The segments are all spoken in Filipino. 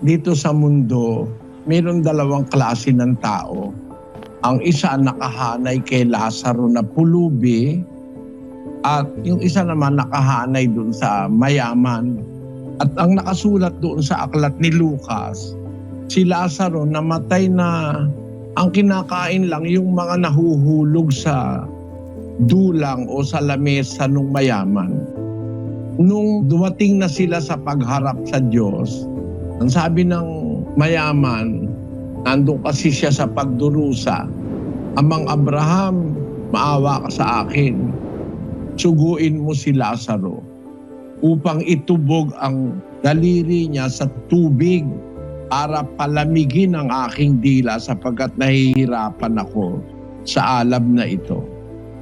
dito sa mundo, mayroon dalawang klase ng tao. Ang isa nakahanay kay Lazaro na pulubi at yung isa naman nakahanay dun sa mayaman. At ang nakasulat doon sa aklat ni Lucas, si Lazaro namatay na ang kinakain lang yung mga nahuhulog sa dulang o sa lamesa ng mayaman. Nung dumating na sila sa pagharap sa Diyos, ang sabi ng mayaman, nandun kasi siya sa pagdurusa, Amang Abraham, maawa ka sa akin. Suguin mo si Lazaro upang itubog ang daliri niya sa tubig para palamigin ang aking dila sapagkat nahihirapan ako sa alab na ito.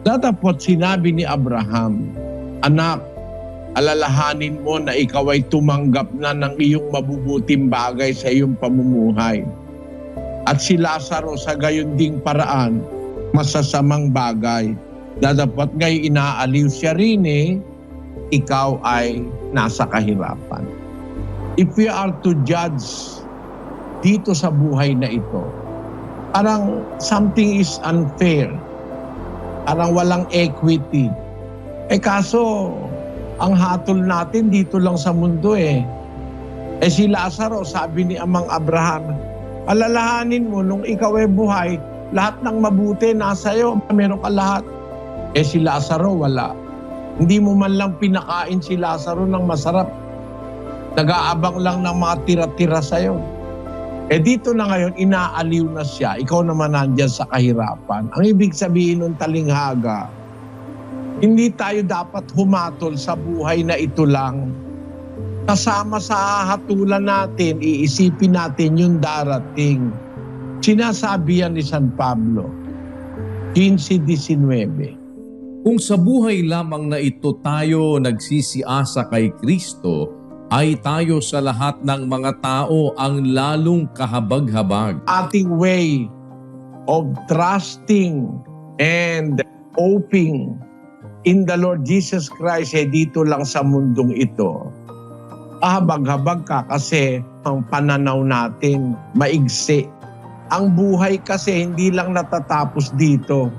Datapot sinabi ni Abraham, Anak, alalahanin mo na ikaw ay tumanggap na ng iyong mabubuting bagay sa iyong pamumuhay. At si Lazaro sa gayon ding paraan, masasamang bagay. Datapot ngay inaaliw siya rin eh, ikaw ay nasa kahirapan. If we are to judge dito sa buhay na ito, parang something is unfair. Parang walang equity. Eh kaso, ang hatol natin dito lang sa mundo eh. Eh si Lazaro, sabi ni Amang Abraham, alalahanin mo nung ikaw ay buhay, lahat ng mabuti nasa iyo, meron ka lahat. Eh si Lazaro, wala. Hindi mo man lang pinakain si Lazaro ng masarap. Nag-aabang lang ng mga tira-tira sa'yo. Eh dito na ngayon, inaaliw na siya. Ikaw naman nandyan sa kahirapan. Ang ibig sabihin ng talinghaga, hindi tayo dapat humatol sa buhay na ito lang. Kasama sa hahatulan natin, iisipin natin yung darating. Sinasabi yan ni San Pablo, 15-19. Kung sa buhay lamang na ito tayo nagsisiasa kay Kristo, ay tayo sa lahat ng mga tao ang lalong kahabag-habag. ating way of trusting and hoping in the Lord Jesus Christ eh dito lang sa mundong ito. Habag-habag ka kasi ang pananaw natin maigsi. Ang buhay kasi hindi lang natatapos dito.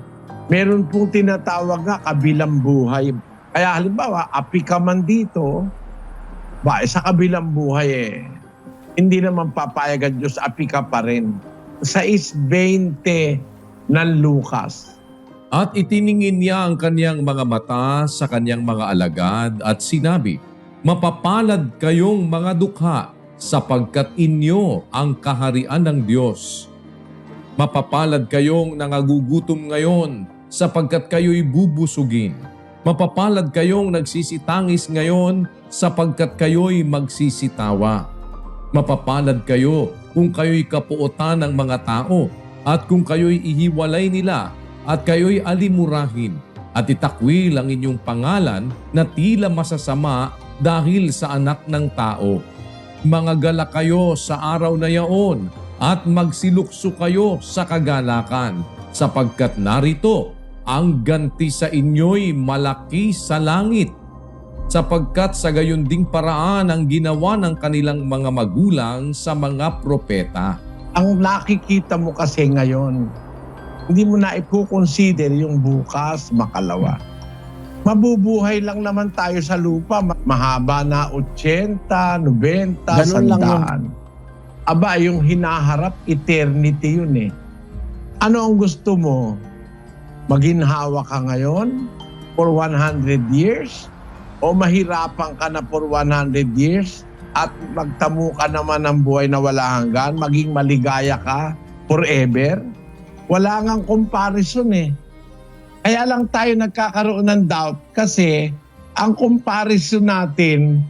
Meron pong tinatawag nga kabilang buhay. Kaya halimbawa, api ka man dito, ba, eh, sa kabilang buhay eh, hindi naman papayag ang Diyos, api ka pa rin. Sa is 20 ng Lucas. At itiningin niya ang kanyang mga mata sa kanyang mga alagad at sinabi, Mapapalad kayong mga dukha sapagkat inyo ang kaharian ng Diyos. Mapapalad kayong nangagugutom ngayon sapagkat kayo'y bubusugin. Mapapalad kayong nagsisitangis ngayon sapagkat kayo'y magsisitawa. Mapapalad kayo kung kayo'y kapuotan ng mga tao at kung kayo'y ihiwalay nila at kayo'y alimurahin at itakwil ang inyong pangalan na tila masasama dahil sa anak ng tao. Mga gala kayo sa araw na yaon at magsilukso kayo sa kagalakan sapagkat narito ang ganti sa inyo'y malaki sa langit sapagkat sa gayon ding paraan ang ginawa ng kanilang mga magulang sa mga propeta. Ang nakikita mo kasi ngayon, hindi mo na i-consider yung bukas, makalawa. Mabubuhay lang naman tayo sa lupa. Ma- Mahaba na 80, 90, Ganun lang yun. 100. Aba, yung hinaharap, eternity yun eh. Ano ang gusto mo? Maginhawa ka ngayon for 100 years? O mahirapan ka na for 100 years? At magtamo ka naman ng buhay na wala hanggan? Maging maligaya ka forever? Wala ngang comparison eh. Kaya lang tayo nagkakaroon ng doubt kasi ang comparison natin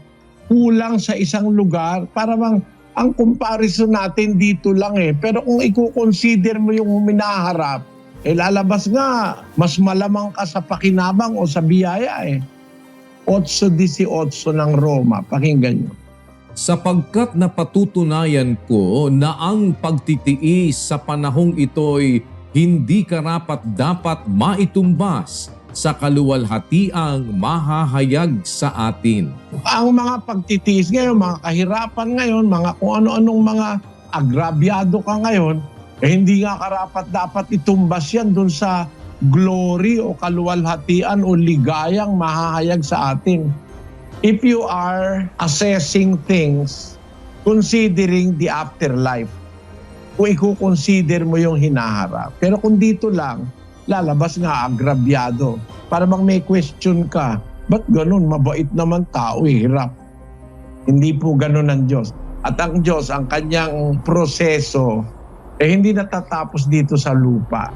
kulang sa isang lugar para bang ang comparison natin dito lang eh. Pero kung i-consider mo yung minaharap, eh lalabas nga, mas malamang ka sa pakinabang o sa biyaya eh. 8.18 ng Roma, pakinggan nyo. Sapagkat napatutunayan ko na ang pagtitiis sa panahong ito'y hindi karapat dapat maitumbas sa kaluwalhatiang mahahayag sa atin. Ang mga pagtitiis ngayon, mga kahirapan ngayon, mga kung ano-anong mga agrabyado ka ngayon, eh hindi nga karapat dapat itumbas yan dun sa glory o kaluwalhatian o ligayang mahahayag sa atin. If you are assessing things, considering the afterlife, kung i-consider mo yung hinaharap. Pero kung dito lang, lalabas nga agrabyado. Para bang may question ka, ba't ganun? Mabait naman tao, eh, hirap. Hindi po ganun ang Diyos. At ang Diyos, ang kanyang proseso, eh hindi natatapos dito sa lupa.